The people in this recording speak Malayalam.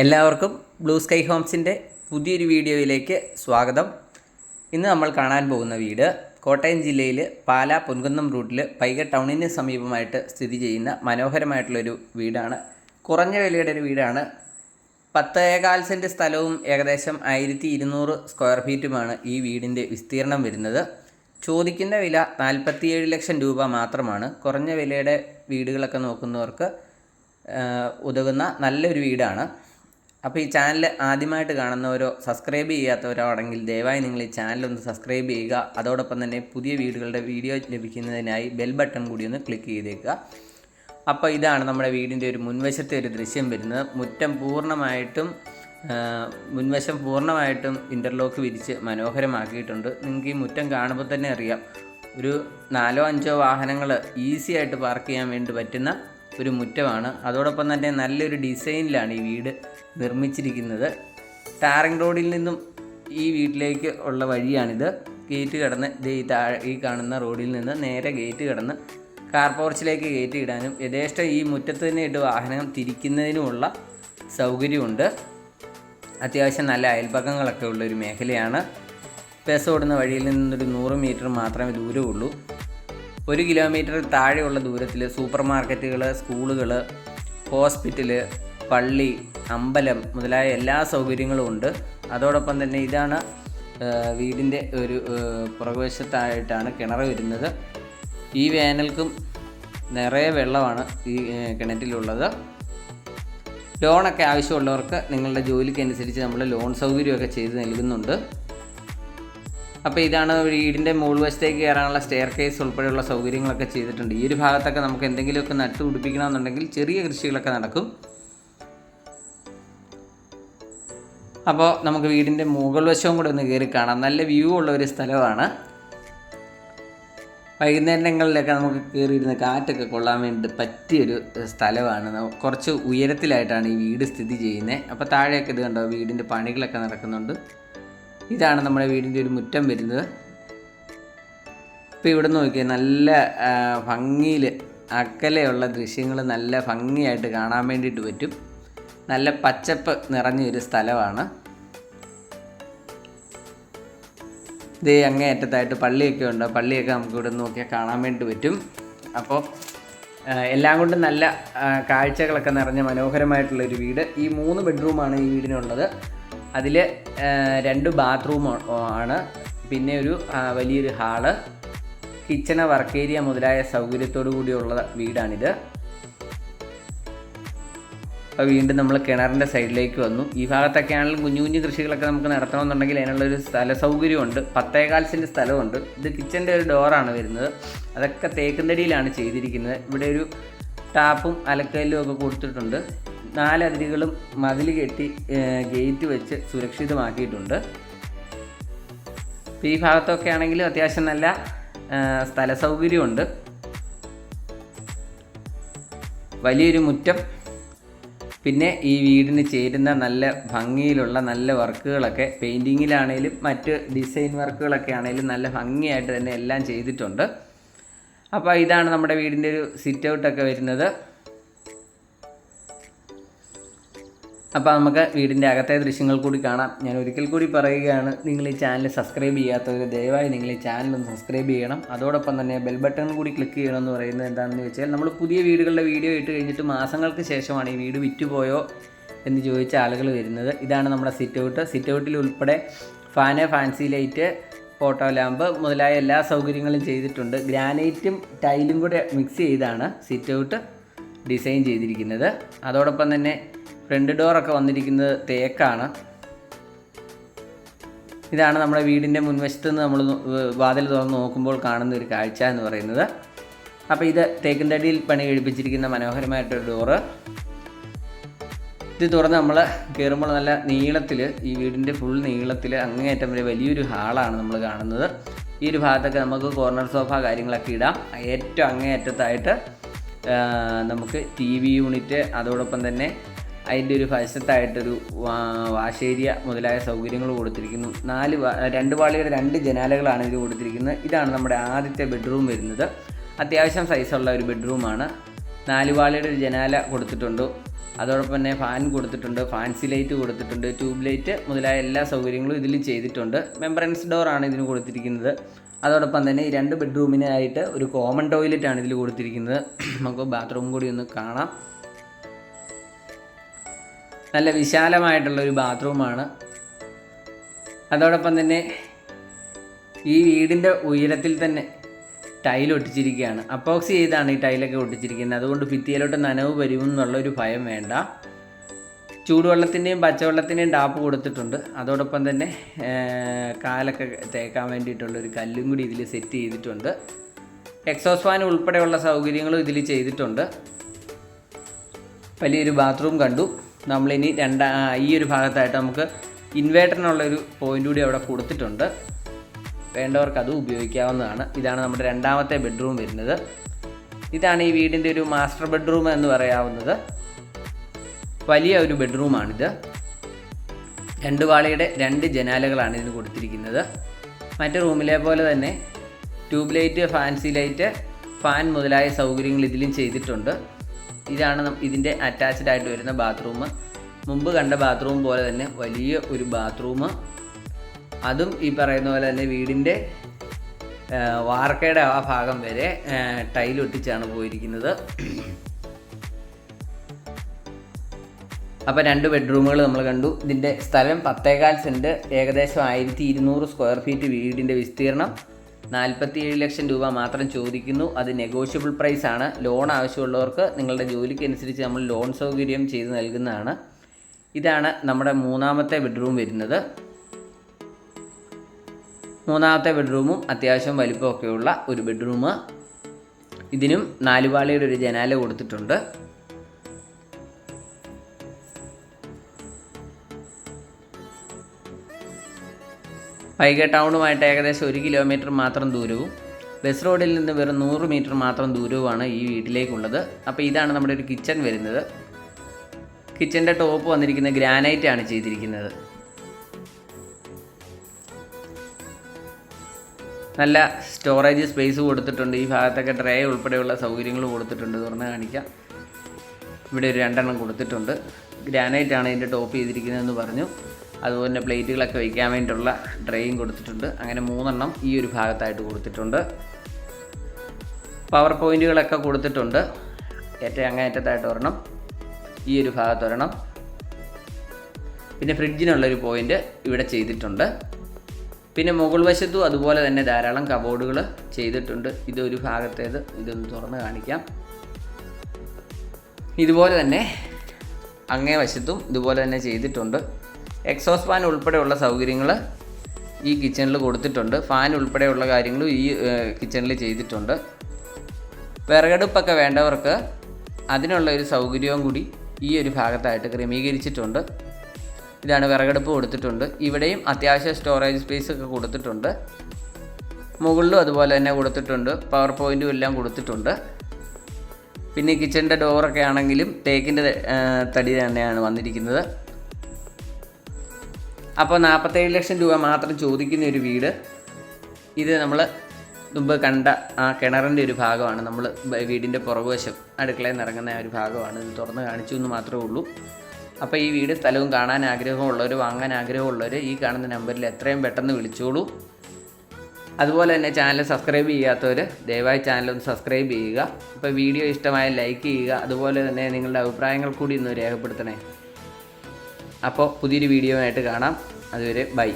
എല്ലാവർക്കും ബ്ലൂ സ്കൈ ഹോംസിന്റെ പുതിയൊരു വീഡിയോയിലേക്ക് സ്വാഗതം. ഇന്ന് നമ്മൾ കാണാൻ പോകുന്ന വീട് കോട്ടയം ജില്ലയിൽ പാലാ പൊൻകുന്നം റൂട്ടിൽ പൈക ടൗണിന് സമീപമായിട്ട് സ്ഥിതി ചെയ്യുന്ന മനോഹരമായിട്ടുള്ളൊരു വീടാണ്. കുറഞ്ഞ വിലയുടെ ഒരു വീടാണ്. പത്തേകാൽ സെന്റ് സ്ഥലവും ഏകദേശം ആയിരത്തി ഇരുന്നൂറ് സ്ക്വയർ ഫീറ്റുമാണ് ഈ വീടിന്റെ വിസ്തീർണം വരുന്നത്. ചോദിക്കുന്ന വില നാൽപ്പത്തിയേഴ് ലക്ഷം രൂപ മാത്രമാണ്. കുറഞ്ഞ വിലയുടെ വീടുകളൊക്കെ നോക്കുന്നവർക്ക് ഉതകുന്ന നല്ലൊരു വീടാണ്. അപ്പോൾ ഈ ചാനൽ ആദ്യമായിട്ട് കാണുന്നവരോ സബ്സ്ക്രൈബ് ചെയ്യാത്തവരോ ആണെങ്കിൽ ദയവായി നിങ്ങൾ ഈ ചാനൽ ഒന്ന് സബ്സ്ക്രൈബ് ചെയ്യുക. അതോടൊപ്പം തന്നെ പുതിയ വീടുകളുടെ വീഡിയോ ലഭിക്കുന്നതിനായി ബെൽ ബട്ടൺ കൂടി ഒന്ന് ക്ലിക്ക് ചെയ്തേക്കുക. അപ്പോൾ ഇതാണ് നമ്മുടെ വീടിന്റെ ഒരു മുൻവശത്തെ ഒരു ദൃശ്യം വരുന്നത്. മുറ്റം പൂർണമായിട്ടും മുൻവശം പൂർണമായിട്ടും ഇന്റർലോക്ക് വിരിച്ച് മനോഹരമാക്കിയിട്ടുണ്ട്. നിങ്ങൾക്ക് ഈ മുറ്റം കാണുമ്പോൾ തന്നെ അറിയാം. ഒരു നാലോ അഞ്ചോ വാഹനങ്ങൾ ഈസി ആയിട്ട് പാർക്ക് ചെയ്യാൻ വേണ്ടി പറ്റുന്ന ഒരു മുറ്റമാണ്. അതോടൊപ്പം തന്നെ നല്ലൊരു ഡിസൈനിലാണ് ഈ വീട് നിർമ്മിച്ചിരിക്കുന്നത്. ടാറിംഗ് റോഡിൽ നിന്നും ഈ വീട്ടിലേക്ക് ഉള്ള വഴിയാണിത്. ഗേറ്റ് കടന്ന് ഈ താഴെ ഈ കാണുന്ന റോഡിൽ നിന്ന് നേരെ ഗേറ്റ് കടന്ന് കാർ പോർച്ചിലേക്ക് ഗേറ്റ് ഇടാനും യഥേഷ്ടം ഈ മുറ്റത്ത് തന്നെ ഇട്ട് വാഹനം തിരിക്കുന്നതിനുമുള്ള സൗകര്യമുണ്ട്. അത്യാവശ്യം നല്ല അയൽപക്കങ്ങളൊക്കെ ഉള്ളൊരു മേഖലയാണ്. ബസ് ഓടുന്ന വഴിയിൽ നിന്നൊരു നൂറ് മീറ്റർ മാത്രമേ ദൂരമുള്ളൂ. ഒരു കിലോമീറ്റർ താഴെയുള്ള ദൂരത്തിൽ സൂപ്പർ മാർക്കറ്റുകൾ സ്കൂളുകൾ ഹോസ്പിറ്റൽ പള്ളി അമ്പലം മുതലായ എല്ലാ സൗകര്യങ്ങളും ഉണ്ട്. അതോടൊപ്പം തന്നെ ഇതാണ് വീടിന്റെ ഒരു പുറകുവശത്തായിട്ടാണ് കിണർ വരുന്നത്. ഈ വേനൽക്കും നിറയെ വെള്ളമാണ് ഈ കിണറ്റിലുള്ളത്. ലോണൊക്കെ ആവശ്യമുള്ളവർക്ക് നിങ്ങളുടെ ജോലിക്കനുസരിച്ച് നമ്മൾ ലോൺ സൗകര്യമൊക്കെ ചെയ്ത് നൽകുന്നുണ്ട്. അപ്പോൾ ഇതാണ് വീടിന്റെ മുകൾ വശത്തേക്ക് കയറാനുള്ള സ്റ്റെയർ കേസ് ഉൾപ്പെടെയുള്ള സൗകര്യങ്ങളൊക്കെ ചെയ്തിട്ടുണ്ട്. ഈ ഒരു ഭാഗത്തൊക്കെ നമുക്ക് എന്തെങ്കിലുമൊക്കെ നട്ടു പിടിപ്പിക്കണമെന്നുണ്ടെങ്കിൽ ചെറിയ കൃഷികളൊക്കെ നടക്കും. അപ്പോൾ നമുക്ക് വീടിന്റെ മുകൾ വശവും കൂടെ ഒന്ന് കയറി കാണാം. നല്ല വ്യൂ ഉള്ള ഒരു സ്ഥലമാണ്. വൈകുന്നേരങ്ങളിലൊക്കെ നമുക്ക് കയറിയിരുന്ന് കാറ്റൊക്കെ കൊള്ളാൻ വേണ്ടി പറ്റിയൊരു സ്ഥലമാണ്. കുറച്ച് ഉയരത്തിലായിട്ടാണ് ഈ വീട് സ്ഥിതി ചെയ്യുന്നത് അപ്പോൾ താഴെയൊക്കെ ഇത് കണ്ടോ വീടിന്റെ പണികളൊക്കെ നടക്കുന്നുണ്ട്. ഇതാണ് നമ്മുടെ വീടിന്റെ ഒരു മുറ്റം വരുന്നത്. ഇപ്പോൾ ഇവിടെ നോക്കിയാൽ നല്ല ഭംഗിയിൽ അക്കലെയുള്ള ദൃശ്യങ്ങൾ നല്ല ഭംഗിയായിട്ട് കാണാൻ വേണ്ടിയിട്ട് പറ്റും. നല്ല പച്ചപ്പ് നിറഞ്ഞൊരു സ്ഥലമാണ്. ഇതേ അങ്ങേയറ്റത്തായിട്ട് പള്ളിയൊക്കെ ഉണ്ട്. പള്ളിയൊക്കെ നമുക്ക് ഇവിടെ നോക്കിയാൽ കാണാൻ വേണ്ടി പറ്റും. അപ്പോൾ എല്ലാം കൊണ്ടും നല്ല കാഴ്ചകളൊക്കെ നിറഞ്ഞ മനോഹരമായിട്ടുള്ളൊരു വീട്. ഈ മൂന്ന് ബെഡ്റൂമാണ് ഈ വീടിനുള്ളത്. അതിൽ രണ്ട് ബാത്റൂം ആണ്. പിന്നെ ഒരു വലിയൊരു ഹാൾ. കിച്ചണ് വർക്ക് ഏരിയ മുതലായ സൗകര്യത്തോടു കൂടിയുള്ള വീടാണിത്. അപ്പോൾ വീണ്ടും നമ്മൾ കിണറിന്റെ സൈഡിലേക്ക് വന്നു. ഈ ഭാഗത്തൊക്കെ ആണെങ്കിലും കുഞ്ഞു കുഞ്ഞു കൃഷികളൊക്കെ നമുക്ക് നടത്തണമെന്നുണ്ടെങ്കിൽ അതിനുള്ളൊരു സ്ഥല സൗകര്യമുണ്ട്. പത്തേകാൽ സെന്റ് സ്ഥലമുണ്ട്. ഇത് കിച്ചന്റെ ഒരു ഡോറാണ് വരുന്നത്. അതൊക്കെ തേക്കുന്നടിയിലാണ് ചെയ്തിരിക്കുന്നത്. ഇവിടെ ഒരു ടാപ്പും അലക്കല്ലും ഒക്കെ കൊടുത്തിട്ടുണ്ട്. നാലതിരുകളും മതിൽ കെട്ടി ഗേറ്റ് വെച്ച് സുരക്ഷിതമാക്കിയിട്ടുണ്ട്. ഇപ്പോൾ ഈ ഭാഗത്തൊക്കെ ആണെങ്കിലും അത്യാവശ്യം നല്ല സ്ഥല സൗകര്യമുണ്ട് വലിയൊരു മുറ്റം. പിന്നെ ഈ വീടിന് ചേരുന്ന നല്ല ഭംഗിയിലുള്ള നല്ല വർക്കുകളൊക്കെ പെയിന്റിങ്ങിലാണേലും മറ്റ് ഡിസൈൻ വർക്കുകളൊക്കെ ആണേലും നല്ല ഭംഗിയായിട്ട് തന്നെ എല്ലാം ചെയ്തിട്ടുണ്ട്. അപ്പോൾ ഇതാണ് നമ്മുടെ വീടിന്റെ ഒരു സിറ്റ് ഔട്ടൊക്കെ വരുന്നത്. അപ്പോൾ നമുക്ക് വീടിന്റെ അകത്തെ ദൃശ്യങ്ങൾ കൂടി കാണാം. ഞാൻ ഒരിക്കൽ കൂടി പറയുകയാണ് നിങ്ങൾ ഈ ചാനൽ സബ്സ്ക്രൈബ് ചെയ്യാത്തവർ ദയവായി നിങ്ങൾ ഈ ചാനൽ ഒന്ന് സബ്സ്ക്രൈബ് ചെയ്യണം. അതോടൊപ്പം തന്നെ ബെൽ ബട്ടൺ കൂടി ക്ലിക്ക് ചെയ്യണം എന്ന് പറയുന്നത് എന്താണെന്ന് വെച്ചാൽ നമ്മൾ പുതിയ വീടുകളുടെ വീഡിയോ ഇട്ട് കഴിഞ്ഞിട്ട് മാസങ്ങൾക്ക് ശേഷമാണ് ഈ വീട് വിറ്റുപോയോ എന്ന് ചോദിച്ച ആളുകൾ വരുന്നത്. ഇതാണ് നമ്മുടെ സിറ്റ് ഔട്ട് സിറ്റ് ഔട്ടിൽ ഉൾപ്പെടെ fan fancy light photo lamp മുതലായ എല്ലാ സൗകര്യങ്ങളും ചെയ്തിട്ടുണ്ട്. ഗ്രാനൈറ്റും ടൈലും കൂടെ മിക്സ് ചെയ്താണ് സിറ്റ് ഔട്ട് ഡിസൈൻ ചെയ്തിരിക്കുന്നത്. അതോടൊപ്പം തന്നെ ഫ്രണ്ട് ഡോറൊക്കെ വന്നിരിക്കുന്നത് തേക്കാണ്. ഇതാണ് നമ്മുടെ വീടിന്റെ മുൻവശത്ത് നിന്ന് നമ്മൾ വാതിൽ തുറന്ന് നോക്കുമ്പോൾ കാണുന്ന ഒരു കാഴ്ച എന്ന് പറയുന്നത്. അപ്പോൾ ഇത് തേക്കിൻതടിയിൽ പണി കഴിപ്പിച്ചിരിക്കുന്ന മനോഹരമായിട്ടൊരു ഡോറ്. ഇത് തുറന്ന് നമ്മൾ കയറുമ്പോൾ നല്ല നീളത്തിൽ ഈ വീടിന്റെ ഫുൾ നീളത്തിൽ അങ്ങേയറ്റം വരെ വലിയൊരു ഹാളാണ് നമ്മൾ കാണുന്നത്. ഈ ഒരു ഭാഗത്തൊക്കെ നമുക്ക് കോർണർ സോഫ കാര്യങ്ങളൊക്കെ ഇടാം. ഏറ്റവും അങ്ങേയറ്റത്തായിട്ട് നമുക്ക് ടി വി യൂണിറ്റ് അതോടൊപ്പം തന്നെ അതിന്റെ ഒരു വശത്തായിട്ടൊരു വാ- വാഷ് ഏരിയ മുതലായ സൗകര്യങ്ങൾ കൊടുത്തിരിക്കുന്നു. നാല് രണ്ട് പാളിയുടെ രണ്ട് ജനാലകളാണ് ഇതിൽ കൊടുത്തിരിക്കുന്നത്. ഇതാണ് നമ്മുടെ ആദ്യത്തെ ബെഡ്റൂം വരുന്നത്. അത്യാവശ്യം സൈസുള്ള ഒരു ബെഡ്റൂമാണ് നാല് പാളിയുടെ ഒരു ജനാല കൊടുത്തിട്ടുണ്ട്. അതോടൊപ്പം തന്നെ ഫാൻ കൊടുത്തിട്ടുണ്ട്. ഫാൻസി ലൈറ്റ് കൊടുത്തിട്ടുണ്ട്. ട്യൂബ് ലൈറ്റ് മുതലായ എല്ലാ സൗകര്യങ്ങളും ഇതിൽ ചെയ്തിട്ടുണ്ട്. മെമ്പറൻസ് ഡോറാണ് ഇതിന് കൊടുത്തിരിക്കുന്നത്. അതോടൊപ്പം തന്നെ ഈ രണ്ട് ബെഡ്റൂമിനായിട്ട് ഒരു കോമൺ ടോയ്ലറ്റ് ആണ് ഇതിൽ കൊടുത്തിരിക്കുന്നത്. നമുക്ക് ബാത്റൂം കൂടി ഒന്ന് കാണാം. നല്ല വിശാലമായിട്ടുള്ളൊരു ബാത്റൂമാണ്. അതോടൊപ്പം തന്നെ ഈ വീടിന്റെ ഉയരത്തിൽ തന്നെ ടൈൽ ഒട്ടിച്ചിരിക്കുകയാണ്. അപ്പോക്സി ചെയ്താണ് ഈ ടൈലൊക്കെ ഒട്ടിച്ചിരിക്കുന്നത്. അതുകൊണ്ട് ഭിത്തിയിലോട്ട് നനവ് വരും എന്നുള്ളൊരു ഭയം വേണ്ട. ചൂടുവെള്ളത്തിന്റെയും പച്ചവെള്ളത്തിന്റെയും ടാപ്പ് കൊടുത്തിട്ടുണ്ട്. അതോടൊപ്പം തന്നെ കാലൊക്കെ തേക്കാൻ വേണ്ടിയിട്ടുള്ളൊരു കല്ലും കൂടി ഇതിൽ സെറ്റ് ചെയ്തിട്ടുണ്ട്. എക്സോസ് ഫാൻ ഉൾപ്പെടെയുള്ള സൗകര്യങ്ങളും ഇതിൽ ചെയ്തിട്ടുണ്ട്. വലിയൊരു ബാത്റൂം കണ്ടു. നമ്മളിനി രണ്ടാ ഈ ഒരു ഭാഗത്തായിട്ട് നമുക്ക് ഇൻവേർട്ടറിനുള്ളൊരു പോയിന്റ് കൂടി അവിടെ കൊടുത്തിട്ടുണ്ട്. വേണ്ടവർക്ക് അത് ഉപയോഗിക്കാവുന്നതാണ്. ഇതാണ് നമ്മുടെ രണ്ടാമത്തെ ബെഡ്റൂം വരുന്നത്. ഇതാണ് ഈ വീടിന്റെ ഒരു മാസ്റ്റർ ബെഡ്റൂം എന്ന് പറയാവുന്നത്. വലിയ ഒരു ബെഡ്റൂമാണിത് രണ്ട് വാളിയുടെ രണ്ട് ജനാലകളാണ് ഇതിന് കൊടുത്തിരിക്കുന്നത്. മറ്റു റൂമിലെ പോലെ തന്നെ tube light fancy light fan മുതലായ സൗകര്യങ്ങൾ ഇതിലും ചെയ്തിട്ടുണ്ട്. ഇതാണ് ഇതിന്റെ അറ്റാച്ച്ഡ് ആയിട്ട് വരുന്ന ബാത്റൂം മുമ്പ് കണ്ട ബാത്റൂം പോലെ തന്നെ വലിയ ഒരു ബാത്റൂം അതും ഈ പറയുന്ന പോലെ തന്നെ വീടിന്റെ വാർക്കയുടെ ആ ഭാഗം വരെ ടൈൽ ഒട്ടിച്ചാണ് പോയിരിക്കുന്നത്. അപ്പോൾ രണ്ട് ബെഡ്റൂമുകൾ നമ്മൾ കണ്ടു. ഇതിന്റെ സ്ഥലം പത്തേകാൽ സെന്റ് ഏകദേശം ആയിരത്തി ഇരുന്നൂറ് സ്ക്വയർ ഫീറ്റ് വീടിന്റെ വിസ്തീർണം. നാൽപ്പത്തി ഏഴ് ലക്ഷം രൂപ മാത്രം ചോദിക്കുന്നു. അത് നെഗോഷ്യബിൾ പ്രൈസ് ആണ്. ലോൺ ആവശ്യമുള്ളവർക്ക് നിങ്ങളുടെ ജോലിക്ക് അനുസരിച്ച് നമ്മൾ ലോൺ സൗകര്യം ചെയ്ത് നൽകുന്നതാണ്. ഇതാണ് നമ്മുടെ മൂന്നാമത്തെ ബെഡ്റൂം വരുന്നത്. മൂന്നാമത്തെ ബെഡ്റൂമും അത്യാവശ്യം വലിപ്പമൊക്കെയുള്ള ഒരു ബെഡ്റൂം ഇതിനും നാലുപാളിയുടെ ഒരു ജനാല കൊടുത്തിട്ടുണ്ട്. വൈഗ ടൗണുമായിട്ട് ഏകദേശം ഒരു കിലോമീറ്റർ മാത്രം ദൂരവും ബസ് റോഡിൽ നിന്ന് വെറും നൂറ് മീറ്റർ മാത്രം ദൂരവുമാണ് ഈ വീട്ടിലേക്കുള്ളത്. അപ്പോൾ ഇതാണ് നമ്മുടെ ഒരു കിച്ചൺ വരുന്നത്. കിച്ചന്റെ ടോപ്പ് വന്നിരിക്കുന്ന ഗ്രാനൈറ്റ് ആണ് ചെയ്തിരിക്കുന്നത്. നല്ല സ്റ്റോറേജ് സ്പേസ് കൊടുത്തിട്ടുണ്ട്. ഈ ഭാഗത്തൊക്കെ ട്രേ ഉൾപ്പെടെയുള്ള സൗകര്യങ്ങൾ കൊടുത്തിട്ടുണ്ട്. തുറന്ന് കാണിക്കാം. ഇവിടെ ഒരു രണ്ടെണ്ണം കൊടുത്തിട്ടുണ്ട്. ഗ്രാനൈറ്റ് ആണ് ഇതിന്റെ ടോപ്പ് ചെയ്തിരിക്കുന്നതെന്ന് പറഞ്ഞു. അതുപോലെ തന്നെ പ്ലേറ്റുകളൊക്കെ വയ്ക്കാൻ വേണ്ടിയിട്ടുള്ള ട്രേയും കൊടുത്തിട്ടുണ്ട്. അങ്ങനെ മൂന്നെണ്ണം ഈ ഒരു ഭാഗത്തായിട്ട് കൊടുത്തിട്ടുണ്ട്. പവർ പോയിന്റുകളൊക്കെ കൊടുത്തിട്ടുണ്ട്. ഏറ്റവും അങ്ങേറ്റത്തായിട്ട് ഒരെണ്ണം ഈ ഒരു ഭാഗത്ത് ഒരെണ്ണം. പിന്നെ ഫ്രിഡ്ജിനുള്ളൊരു പോയിന്റ് ഇവിടെ ചെയ്തിട്ടുണ്ട്. പിന്നെ മുകൾ വശത്തും അതുപോലെ തന്നെ ധാരാളം കബോർഡുകൾ ചെയ്തിട്ടുണ്ട്. ഇതൊരു ഭാഗത്തേത് ഇതൊന്ന് തുറന്ന് കാണിക്കാം. ഇതുപോലെ തന്നെ അങ്ങേ വശത്തും ഇതുപോലെ തന്നെ ചെയ്തിട്ടുണ്ട്. എക്സോസ് ഫാൻ ഉൾപ്പെടെയുള്ള സൗകര്യങ്ങൾ ഈ കിച്ചണിൽ കൊടുത്തിട്ടുണ്ട്. ഫാൻ ഉൾപ്പെടെയുള്ള കാര്യങ്ങളും ഈ കിച്ചണിൽ ചെയ്തിട്ടുണ്ട്. വിറകടുപ്പൊക്കെ വേണ്ടവർക്ക് അതിനുള്ള ഒരു സൗകര്യവും കൂടി ഈ ഒരു ഭാഗത്തായിട്ട് ക്രമീകരിച്ചിട്ടുണ്ട്. ഇതാണ് വിറകടുപ്പ് കൊടുത്തിട്ടുണ്ട്. ഇവിടെയും അത്യാവശ്യ സ്റ്റോറേജ് സ്പേസ് ഒക്കെ കൊടുത്തിട്ടുണ്ട്. മുകളിലും അതുപോലെ തന്നെ കൊടുത്തിട്ടുണ്ട്. പവർ പോയിന്റും എല്ലാം കൊടുത്തിട്ടുണ്ട്. പിന്നെ കിച്ചണിന്റെ ഡോറൊക്കെ ആണെങ്കിലും തേക്കിന്റെ തടി തന്നെയാണ് വന്നിരിക്കുന്നത്. അപ്പോൾ നാൽപ്പത്തേഴ് ലക്ഷം രൂപ മാത്രം ചോദിക്കുന്ന ഒരു വീട് ഇത് നമ്മൾ മുമ്പ് കണ്ട ആ കിണറിന്റെ ഒരു ഭാഗമാണ്. നമ്മൾ വീടിന്റെ പുറകുവശം അടുക്കളയിൽ നിറങ്ങുന്ന ഒരു ഭാഗമാണ്. ഇത് തുറന്ന് കാണിച്ചു എന്ന് മാത്രമേ ഉള്ളൂ. അപ്പോൾ ഈ വീട് സ്ഥലവും കാണാൻ ആഗ്രഹമുള്ളവർ വാങ്ങാൻ ആഗ്രഹമുള്ളവർ ഈ കാണുന്ന നമ്പറിൽ എത്രയും പെട്ടെന്ന് വിളിച്ചോളൂ. അതുപോലെ തന്നെ ചാനൽ സബ്സ്ക്രൈബ് ചെയ്യാത്തവർ ദയവായി ചാനൽ ഒന്ന് സബ്സ്ക്രൈബ് ചെയ്യുക. അപ്പോൾ വീഡിയോ ഇഷ്ടമായ ലൈക്ക് ചെയ്യുക. അതുപോലെ തന്നെ നിങ്ങളുടെ അഭിപ്രായങ്ങൾ കൂടി ഒന്ന് രേഖപ്പെടുത്തണേ. അപ്പോൾ പുതിയൊരു വീഡിയോ ആയിട്ട് കാണാം. അതുവരെ ബൈ.